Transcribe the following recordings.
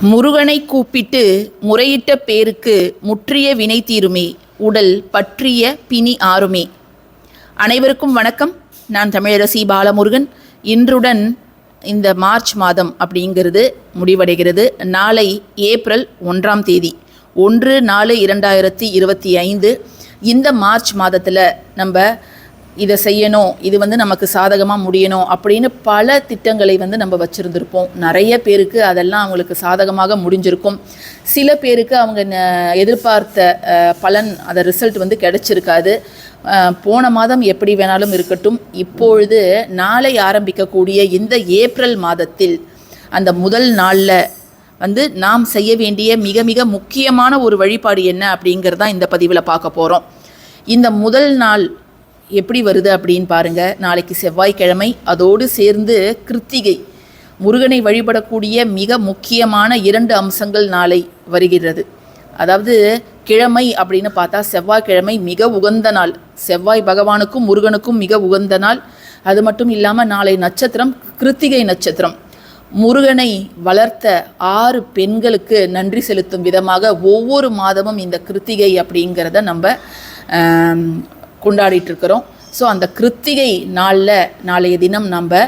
முருகனை கூப்பிட்டு முறையிட்ட பேருக்கு முற்றிய வினை தீருமே உடல் பற்றிய பிணி ஆறுமே. அனைவருக்கும் வணக்கம். நான் தமிழரசி பாலமுருகன். இன்றுடன் இந்த மார்ச் மாதம் அப்படிங்கிறது முடிவடைகிறது. நாளை ஏப்ரல் ஒன்றாம் தேதி ஒன்று நாலு இரண்டாயிரத்தி இருபத்தி ஐந்து. இந்த மார்ச் மாதத்தில் நம்ம இதை செய்யணும் இது வந்து நமக்கு சாதகமாக முடியணும் அப்படின்னு பல திட்டங்களை வந்து நம்ம வச்சுருந்துருப்போம். நிறைய பேருக்கு அதெல்லாம் அவங்களுக்கு சாதகமாக முடிஞ்சிருக்கும். சில பேருக்கு அவங்க ந- எதிர்பார்த்த பலன் அந்த ரிசல்ட் வந்து கிடைச்சிருக்காது. போன மாதம் எப்படி வேணாலும் இருக்கட்டும். இப்பொழுது நாளை ஆரம்பிக்கக்கூடிய இந்த ஏப்ரல் மாதத்தில் அந்த முதல் நாளில் வந்து நாம் செய்ய வேண்டிய மிக மிக முக்கியமான ஒரு வழிபாடு என்ன அப்படிங்கிறது தான் இந்த பதிவில் பார்க்க போகிறோம் இந்த முதல் நாள் எப்படி வருது அப்படின்னு பாருங்க. நாளைக்கு செவ்வாய்க்கிழமை. அதோடு சேர்ந்து கிருத்திகை. முருகனை வழிபடக்கூடிய மிக முக்கியமான இரண்டு அம்சங்கள் நாளை வருகிறது. அதாவது கிழமை அப்படின்னு பார்த்தா செவ்வாய்க்கிழமை மிக உகந்த நாள். செவ்வாய் பகவானுக்கும் முருகனுக்கும் மிக உகந்த நாள். அது மட்டும் இல்லாமல் நாளை நட்சத்திரம் கிருத்திகை நட்சத்திரம். முருகனை வளர்த்த ஆறு பெண்களுக்கு நன்றி செலுத்தும் விதமாக ஒவ்வொரு மாதமும் இந்த கிருத்திகை அப்படிங்கிறத நம்ம கொண்டாடிட்டு இருக்கிறோம் ஸோ அந்த கிருத்திகை நாளில் நாளைய தினம் நம்ம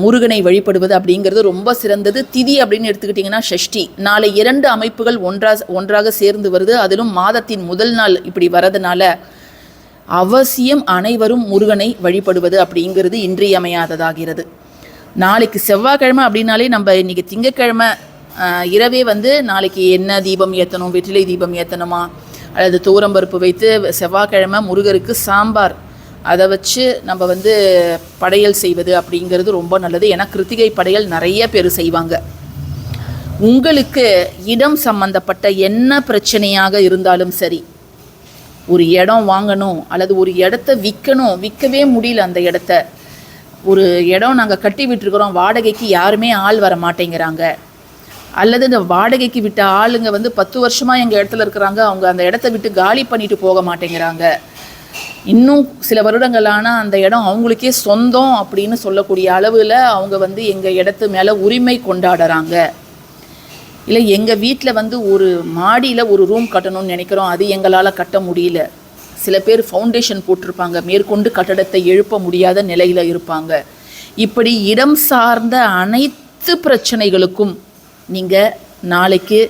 முருகனை வழிபடுவது அப்படிங்கிறது ரொம்ப சிறந்தது. திதி அப்படின்னு எடுத்துக்கிட்டிங்கன்னா ஷஷ்டி. நாளை இரண்டு அமைப்புகள் ஒன்றா ஒன்றாக சேர்ந்து வருது. அதிலும் மாதத்தின் முதல் நாள் இப்படி வரதுனால அவசியம் அனைவரும் முருகனை வழிபடுவது அப்படிங்கிறது இன்றியமையாததாகிறது. நாளைக்கு செவ்வாய்க்கிழமை அப்படின்னாலே நம்ம இன்றைக்கி திங்கக்கிழமை இரவே வந்து நாளைக்கு என்ன தீபம் ஏற்றணும் வெற்றிலை தீபம் ஏற்றணுமா அல்லது தூரம்பருப்பு வைத்து செவ்வாய்க்கிழமை முருகருக்கு சாம்பார். அதை வச்சு நம்ம வந்து படையல் செய்வது அப்படிங்கிறது ரொம்ப நல்லது. ஏன்னா கிருத்திகை படையல் நிறைய பேர் செய்வாங்க. உங்களுக்கு இடம் சம்பந்தப்பட்ட என்ன பிரச்சனையாக இருந்தாலும் சரி ஒரு இடம் வாங்கணும் அல்லது ஒரு இடத்த விற்கணும் விற்கவே முடியல அந்த இடத்த. ஒரு இடம் நாங்கள் கட்டி விட்டுருக்குறோம் வாடகைக்கு யாருமே ஆள் வர மாட்டேங்கிறாங்க. அல்லது இந்த வாடகைக்கு விட்ட ஆளுங்க வந்து பத்து வருஷமாக எங்கள் இடத்துல இருக்கிறாங்க அவங்க அந்த இடத்த விட்டு காலி பண்ணிட்டு போக மாட்டேங்கிறாங்க. இன்னும் சில வருடங்களான அந்த இடம் அவங்களுக்கே சொந்தம் அப்படின்னு சொல்லக்கூடிய அளவில் அவங்க வந்து எங்கள் இடத்து மேலே உரிமை கொண்டாடுறாங்க. இல்லை எங்கள் வீட்டில் வந்து ஒரு மாடியில் ஒரு ரூம் கட்டணும்னு நினைக்கிறோம் அது எங்களால் கட்ட முடியல. சில பேர் ஃபவுண்டேஷன் போட்டிருப்பாங்க மேற்கொண்டு கட்டடத்தை எழுப்ப முடியாத நிலையில் இருப்பாங்க. இப்படி இடம் சார்ந்த அனைத்து பிரச்சனைகளுக்கும் நீங்கள் நாளைக்கு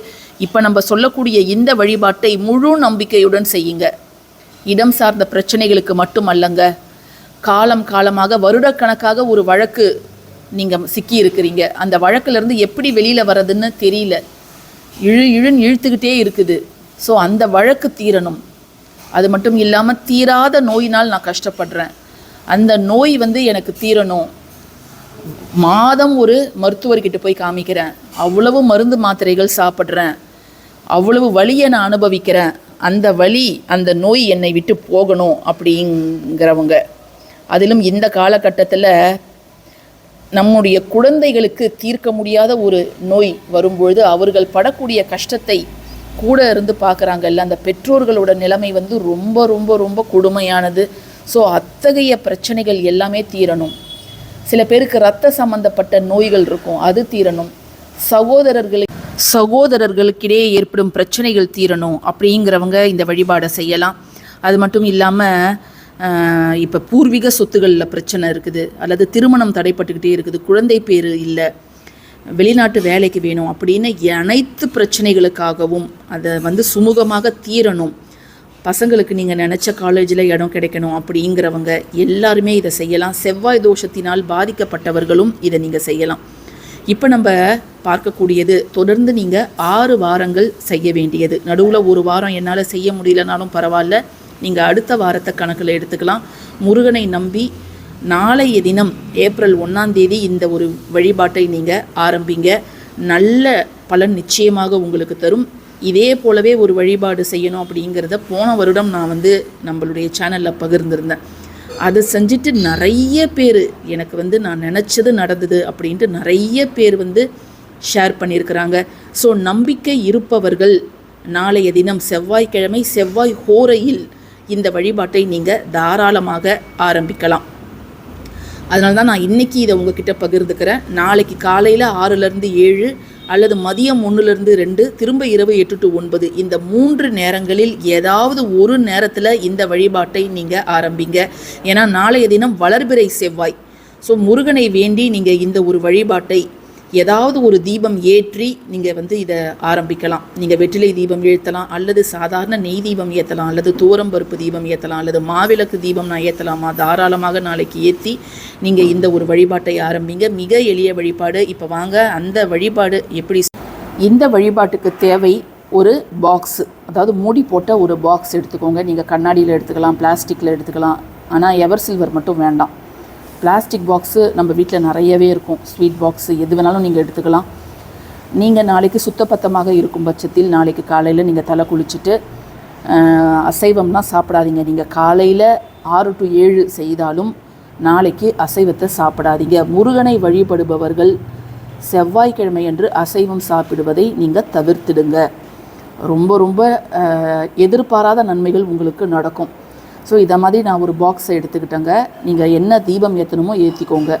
இப்போ நம்ம சொல்லக்கூடிய இந்த வழிபாட்டை முழு நம்பிக்கையுடன் செய்யுங்க. இடம் சார்ந்த பிரச்சனைகளுக்கு மட்டுமல்லங்க காலம் காலமாக வருடக்கணக்காக ஒரு வழக்கு நீங்கள் சிக்கி இருக்கிறீங்க. அந்த வழக்குலேருந்து எப்படி வெளியில் வர்றதுன்னு தெரியல. இழு இழுன்னு இழுத்துக்கிட்டே இருக்குது. ஸோ அந்த வழக்கு தீரணும். அது மட்டும் இல்லாமல் தீராத நோயினால் நான் கஷ்டப்படுறேன். அந்த நோய் வந்து எனக்கு தீரணும். மாதம் ஒரு மருத்துவர்கிட்ட போய் காமிக்கிறேன். அவ்வளவு மருந்து மாத்திரைகள் சாப்பிட்றேன். அவ்வளவு வலியை நான் அனுபவிக்கிறேன். அந்த வலி அந்த நோய் என்னை விட்டு போகணும் அப்படிங்கிறவங்க. அதிலும் இந்த காலகட்டத்தில் நம்முடைய குழந்தைகளுக்கு தீர்க்க முடியாத ஒரு நோய் வரும்பொழுது அவர்கள் படக்கூடிய கஷ்டத்தை கூட இருந்து பார்க்குறாங்கல்ல. அந்த பெற்றோர்களோட நிலைமை வந்து ரொம்ப ரொம்ப ரொம்ப கொடுமையானது. ஸோ அத்தகைய பிரச்சனைகள் எல்லாமே தீரணும். சில பேருக்கு ரத்த சம்பந்தப்பட்ட நோய்கள் இருக்கும். அது தீரணும். சகோதரர்களுக்கு சகோதரர்களுக்கிடையே ஏற்படும் பிரச்சனைகள் தீரணும் அப்படிங்கிறவங்க இந்த வழிபாடை செய்யலாம். அது மட்டும் இல்லாமல் இப்போ பூர்வீக சொத்துகளில் பிரச்சனை இருக்குது. அல்லது திருமணம் தடைப்பட்டுக்கிட்டே இருக்குது. குழந்தை பேர் இல்லை. வெளிநாட்டு வேலைக்கு வேணும் அப்படின்னு அனைத்து பிரச்சனைகளுக்காகவும் அதை வந்து சுமூகமாக தீரணும். பசங்களுக்கு நீங்கள் நினச்ச காலேஜில் இடம் கிடைக்கணும் அப்படிங்கிறவங்க எல்லாருமே இதை செய்யலாம். செவ்வாய் தோஷத்தினால் பாதிக்கப்பட்டவர்களும் இதை நீங்கள் செய்யலாம். இப்போ நம்ம பார்க்கக்கூடியது தொடர்ந்து நீங்கள் ஆறு வாரங்கள் செய்ய வேண்டியது. நடுவில் ஒரு வாரம் என்னால் செய்ய முடியலனாலும் பரவாயில்ல. நீங்கள் அடுத்த வாரத்தை கணக்கில் எடுத்துக்கலாம். முருகனை நம்பி நாளைய தினம் ஏப்ரல் ஒன்றாம் தேதி இந்த ஒரு வழிபாட்டை நீங்கள் ஆரம்பிங்க. நல்ல பலன் நிச்சயமாக உங்களுக்கு தரும். இதே போலவே ஒரு வழிபாடு செய்யணும் அப்படிங்கிறத போன வருடம் நான் வந்து நம்மளுடைய சேனலில் பகிர்ந்திருந்தேன். அதை செஞ்சுட்டு நிறைய பேர் எனக்கு வந்து நான் நினச்சது நடந்தது அப்படின்ட்டு நிறைய பேர் வந்து ஷேர் பண்ணியிருக்கிறாங்க. ஸோ நம்பிக்கை இருப்பவர்கள் நாளைய தினம் செவ்வாய்க்கிழமை செவ்வாய் ஹோரையில் இந்த வழிபாட்டை நீங்கள் தாராளமாக ஆரம்பிக்கலாம். அதனால தான் நான் இன்னைக்கு இதை உங்ககிட்ட பகிர்ந்துக்கிறேன். நாளைக்கு காலையில் ஆறுலேருந்து ஏழு அல்லது மதியம் ஒன்றுலேருந்து ரெண்டு திரும்ப இரவு எட்டு டு ஒன்பது. இந்த மூன்று நேரங்களில் ஏதாவது ஒரு நேரத்தில் இந்த வழிபாட்டை நீங்கள் ஆரம்பிங்க. ஏன்னா நாளைய தினம் வளர்பிறை செவ்வாய். ஸோ முருகனை வேண்டி நீங்கள் இந்த ஒரு வழிபாட்டை ஏதாவது ஒரு தீபம் ஏற்றி நீங்கள் வந்து இதை ஆரம்பிக்கலாம். நீங்கள் வெற்றிலை தீபம் ஏற்றலாம் அல்லது சாதாரண நெய் தீபம் ஏற்றலாம் அல்லது தூரம்பருப்பு தீபம் ஏற்றலாம் அல்லது மாவிளக்கு தீபம் நான் ஏற்றலாமா தாராளமாக நாளைக்கு ஏற்றி நீங்கள் இந்த ஒரு வழிபாட்டை ஆரம்பிங்க. மிக எளிய வழிபாடு. இப்போ வாங்க அந்த வழிபாடு எப்படி இந்த வழிபாட்டுக்கு தேவை ஒரு பாக்ஸு அதாவது மூடி போட்ட ஒரு பாக்ஸ் எடுத்துக்கோங்க. நீங்கள் கண்ணாடியில் எடுத்துக்கலாம் பிளாஸ்டிக்கில் எடுத்துக்கலாம். ஆனால் எவர் சில்வர் மட்டும் வேண்டாம். பிளாஸ்டிக் பாக்ஸு நம்ம வீட்டில் நிறையவே இருக்கும். ஸ்வீட் பாக்ஸு எது வேணாலும் நீங்கள் எடுத்துக்கலாம். நீங்கள் நாளைக்கு சுத்தபத்தமாக இருக்கும் பட்சத்தில் நாளைக்கு காலையில் நீங்கள் தலை குளிச்சுட்டு அசைவம்லாம் சாப்பிடாதீங்க. நீங்கள் காலையில் ஆறு டு ஏழு செய்தாலும் நாளைக்கு அசைவத்தை சாப்பிடாதீங்க. முருகனை வழிபடுபவர்கள் செவ்வாய்க்கிழமை அன்று அசைவம் சாப்பிடுவதை நீங்கள் தவிர்த்திடுங்க. ரொம்ப ரொம்ப எதிர்பாராத நன்மைகள் உங்களுக்கு நடக்கும். ஸோ இதை மாதிரி நான் ஒரு பாக்ஸை எடுத்துக்கிட்டேங்க. நீங்கள் என்ன தீபம் ஏற்றணுமோ ஏற்றிக்கோங்க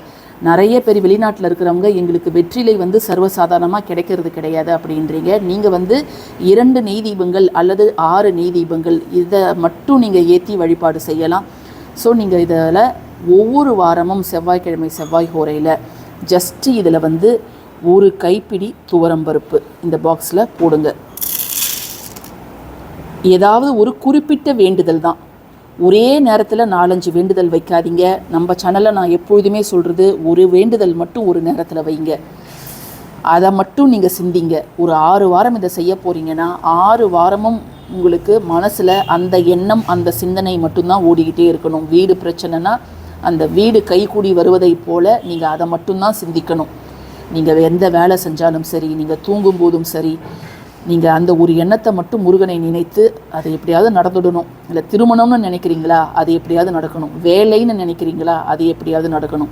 நிறைய பேர் வெளிநாட்டில் இருக்கிறவங்க எங்களுக்கு வெற்றிலை வந்து சர்வசாதாரணமாக கிடைக்கிறது கிடையாது அப்படின்றீங்க. நீங்கள் வந்து இரண்டு நெய் தீபங்கள் அல்லது ஆறு நெய் தீபங்கள் இதை மட்டும் நீங்கள் ஏற்றி வழிபாடு செய்யலாம். ஸோ நீங்கள் இதில் ஒவ்வொரு வாரமும் செவ்வாய்க்கிழமை செவ்வாய் ஹோரையில் ஜஸ்ட்டு இதில் வந்து ஒரு கைப்பிடி துவரம்பருப்பு இந்த பாக்ஸில் போடுங்க. ஏதாவது ஒரு குறிப்பிட்ட வேண்டுதல் தான். ஒரே நேரத்தில் நாலஞ்சு வேண்டுதல் வைக்காதீங்க. நம்ம சேனலில் நான் எப்பொழுதுமே சொல்கிறது ஒரு வேண்டுதல் மட்டும் ஒரு நேரத்தில் வைங்க. அதை மட்டும் நீங்கள் சிந்திங்க. ஒரு ஆறு வாரம் இதை செய்ய போகிறீங்கன்னா ஆறு வாரமும் உங்களுக்கு மனசில் அந்த எண்ணம் அந்த சிந்தனை மட்டும்தான் ஓடிக்கிட்டே இருக்கணும். வீடு பிரச்சனைனா அந்த வீடு கைகூடி வருவதைப் போல் நீங்கள் அதை மட்டும்தான் சிந்திக்கணும். நீங்கள் எந்த வேலை செஞ்சாலும் சரி நீங்கள் தூங்கும்போதும் சரி நீங்கள் அந்த ஒரு எண்ணத்தை மட்டும் முருகனை நினைத்து அதை எப்படியாவது நடந்துடணும். இல்லை திருமணம்னு நினைக்கிறீங்களா? அது எப்படியாவது நடக்கணும். வேலைன்னு நினைக்கிறீங்களா? அது எப்படியாவது நடக்கணும்.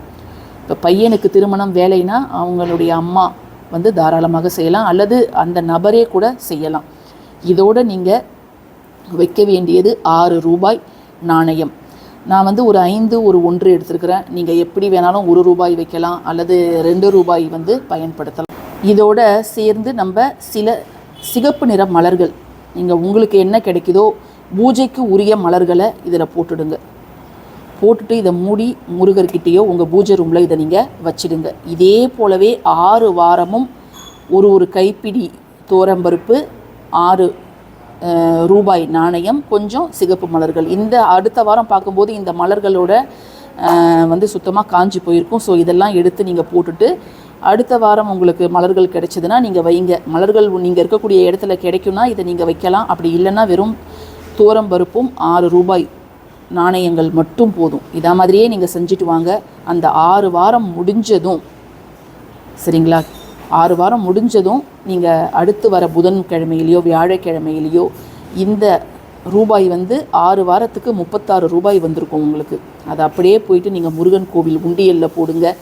இப்போ பையனுக்கு திருமணம் வேலைனா அவங்களுடைய அம்மா வந்து தாராளமாக செய்யலாம். அல்லது அந்த நபரே கூட செய்யலாம். இதோடு நீங்கள் வைக்க வேண்டியது ஆறு ரூபாய் நாணயம். நான் வந்து ஒரு ஐந்து ஒரு ஒன்று எடுத்திருக்கிறேன். நீங்கள் எப்படி வேணாலும் ஒரு ரூபாய் வைக்கலாம். அல்லது ரெண்டு ரூபாய் வந்து பயன்படுத்தலாம். இதோட சேர்ந்து நம்ம சில சிகப்பு நிற மலர்கள். நீங்கள் உங்களுக்கு என்ன கிடைக்குதோ பூஜைக்கு உரிய மலர்களை இதில் போட்டுடுங்க. போட்டுட்டு இதை மூடி முருகர்கிட்டேயோ உங்கள் பூஜை ரூமில் இதை நீங்கள் வச்சிடுங்க. இதே போலவே ஆறு வாரமும் ஒரு ஒரு கைப்பிடி தோரம்பருப்பு ஆறு ரூபாய் நாணயம் கொஞ்சம் சிகப்பு மலர்கள். இந்த அடுத்த வாரம் பார்க்கும்போது இந்த மலர்களோட வந்து சுத்தமாக காஞ்சி போயிருக்கும். ஸோ இதெல்லாம் எடுத்து நீங்கள் போட்டுட்டு அடுத்த வாரம் உங்களுக்கு மலர்கள் கிடைச்சதுன்னா நீங்கள் வைங்க மலர்கள் நீங்கள் இருக்கக்கூடிய இடத்துல கிடைக்கும்னா இதை நீங்கள் வைக்கலாம். அப்படி இல்லைன்னா வெறும் தூரம் பருப்பும் ஆறு ரூபாய் நாணயங்கள் மட்டும் போதும். இதா மாதிரியே நீங்கள் செஞ்சுட்டு வாங்க. அந்த ஆறு வாரம் முடிஞ்சதும் சரிங்களா? ஆறு வாரம் முடிஞ்சதும் நீங்கள் அடுத்து வர புதன்கிழமையிலையோ வியாழக்கிழமையிலையோ இந்த ரூபாய் வந்து ஆறு வாரத்துக்கு முப்பத்தாறு ரூபாய் வந்திருக்கும் உங்களுக்கு. அதை அப்படியே போயிட்டு நீங்கள் முருகன் கோவில் உண்டியலில் போடுங்க.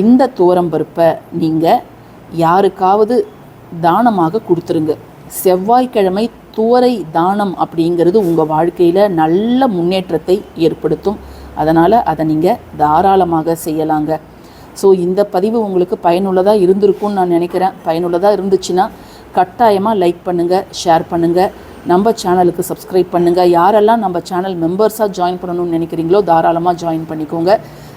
இந்த தோரம்பருப்பை நீங்கள் யாருக்காவது தானமாக கொடுத்துருங்க. செவ்வாய்க்கிழமை துவரை தானம் அப்படிங்கிறது உங்கள் வாழ்க்கையில் நல்ல முன்னேற்றத்தை ஏற்படுத்தும். அதனால் அதை நீங்கள் தாராளமாக செய்யலாங்க. ஸோ இந்த பதிவு உங்களுக்கு பயனுள்ளதாக இருந்திருக்கும்னு நான் நினைக்கிறேன். பயனுள்ளதாக இருந்துச்சுன்னா கட்டாயமாக லைக் பண்ணுங்கள் ஷேர் பண்ணுங்கள் நம்ம சேனலுக்கு சப்ஸ்கிரைப் பண்ணுங்கள் யாரெல்லாம் நம்ம சேனல் மெம்பர்ஸாக ஜாயின் பண்ணணும்னு நினைக்கிறீங்களோ தாராளமாக ஜாயின் பண்ணிக்கோங்க.